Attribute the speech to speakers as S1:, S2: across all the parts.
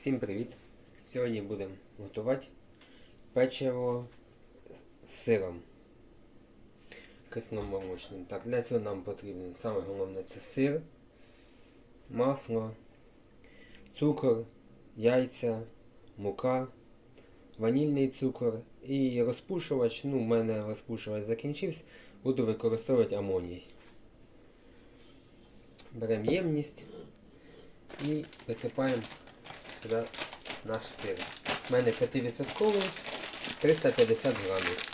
S1: Всім привіт! Сьогодні будемо готувати печиво з сиром кисломолочним. Так, для цього нам потрібно саме головне це сир, масло, цукор, яйця, мука, ванільний цукор і розпушувач. Ну, у мене розпушувач закінчився, буду використовувати амоній. Беремо ємність і висипаємо сюди наш сир. У мене 5% 350 грамів.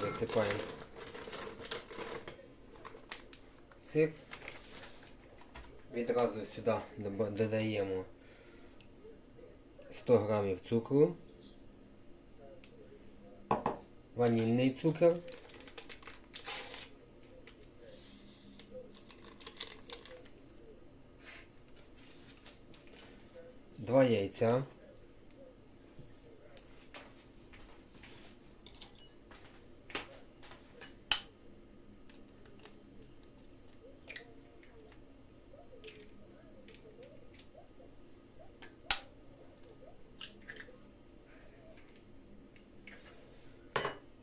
S1: Висипаємо сир. Відразу сюди додаємо 100 грамів цукру, ванільний цукор. Два яйця.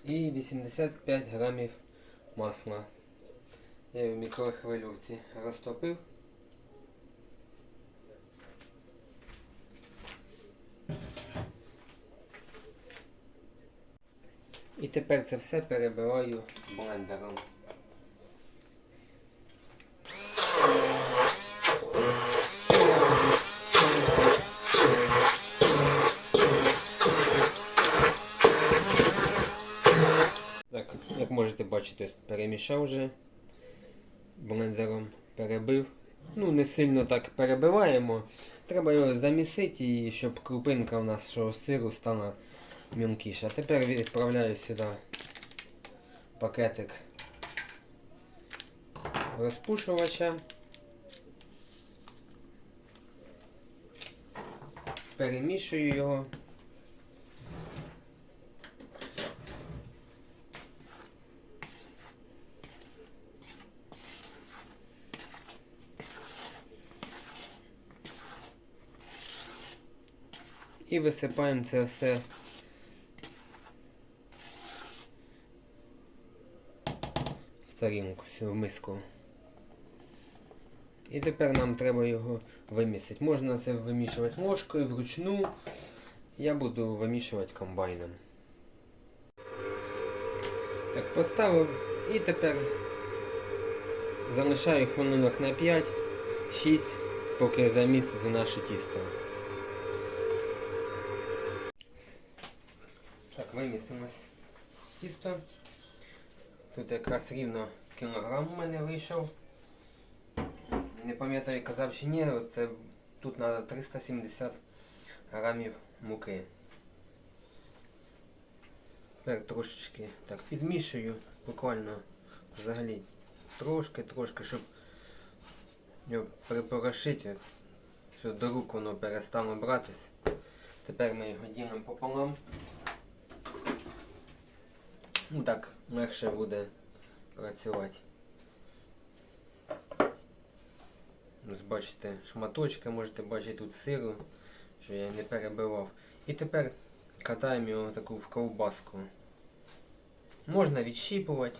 S1: І 85 грамів масла. Я в мікрохвильовці розтопив. І тепер це все перебиваю блендером. Так, як можете бачити, перемішав вже блендером, перебив. Ну, не сильно так перебиваємо. Треба його замісити, і щоб крупинка у нас сиру стала мілкіша. Тепер відправляю сюди пакетик розпушувача. Перемішую його. І висипаємо це все тарілку, всю, в миску. І тепер нам треба його вимісити. Можна це вимішувати ложкою вручну. Я буду вимішувати комбайном. Так, поставив і тепер залишаю хвилинок на 5-6, поки заміститься наше тісто. Так, вимістимось тісто. Тут якраз рівно кілограм у мене вийшов. Не пам'ятаю, казав чи ні, це тут треба 370 грамів муки. Тепер трошечки так підмішую, буквально взагалі трошки-трошки, щоб його припорошити. Все, до рук воно перестало братись. Тепер ми його ділимо пополам. Ну так, легше буде працювати. Ось бачите, шматочки можете бачити тут сиру, що я не перебивав. І тепер катаємо його таку в ковбаску. Можна відщіпувати,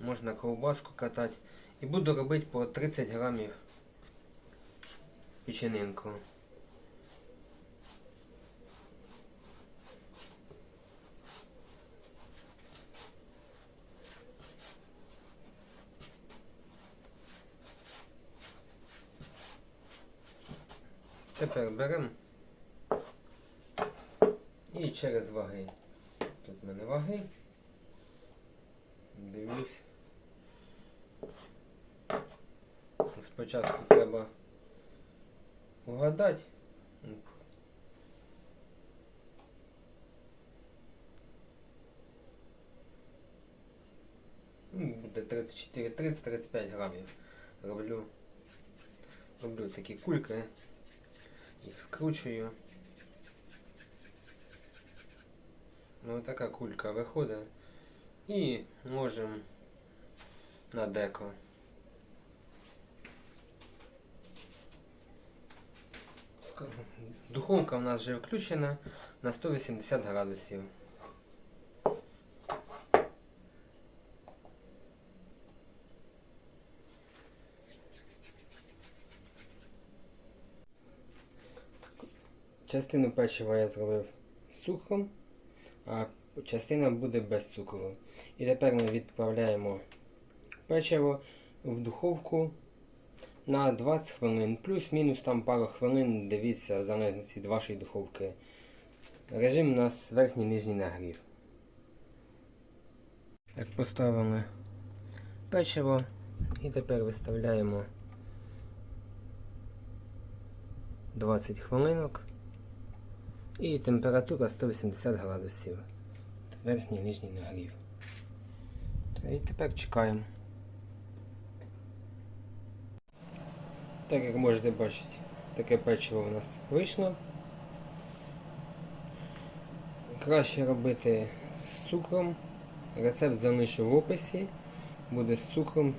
S1: можна ковбаску катати. І буду робити по 30 грамів печенинку. Тепер беремо і через ваги. Тут в мене ваги. Дивлюсь. Спочатку треба угадати. Ну, Буде 34, 30-35 грамів. Роблю, роблю такі кульки. Їх скручую. Ну така кулька виходить. І можемо на деко. Духовка у нас вже включена на 180 градусів. Частину печива я зробив з цукром, а частина буде без цукру. І тепер ми відправляємо печиво в духовку на 20 хвилин, плюс-мінус там пару хвилин, дивіться, залежності від вашої духовки. Режим у нас верхній нижній нагрів. Так, поставили печиво і тепер виставляємо 20 хвилинок. І температура 180 градусів. Верхній нижній нагрів. Все, і тепер чекаємо. Так як можете бачити, таке печиво у нас вийшло. Краще робити з цукром. Рецепт залишу в описі. Буде з цукром,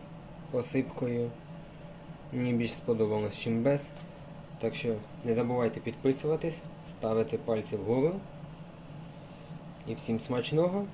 S1: посипкою. Мені більш сподобалось, чим без. Так що не забувайте підписуватись, ставити пальці вгору. І всім смачного!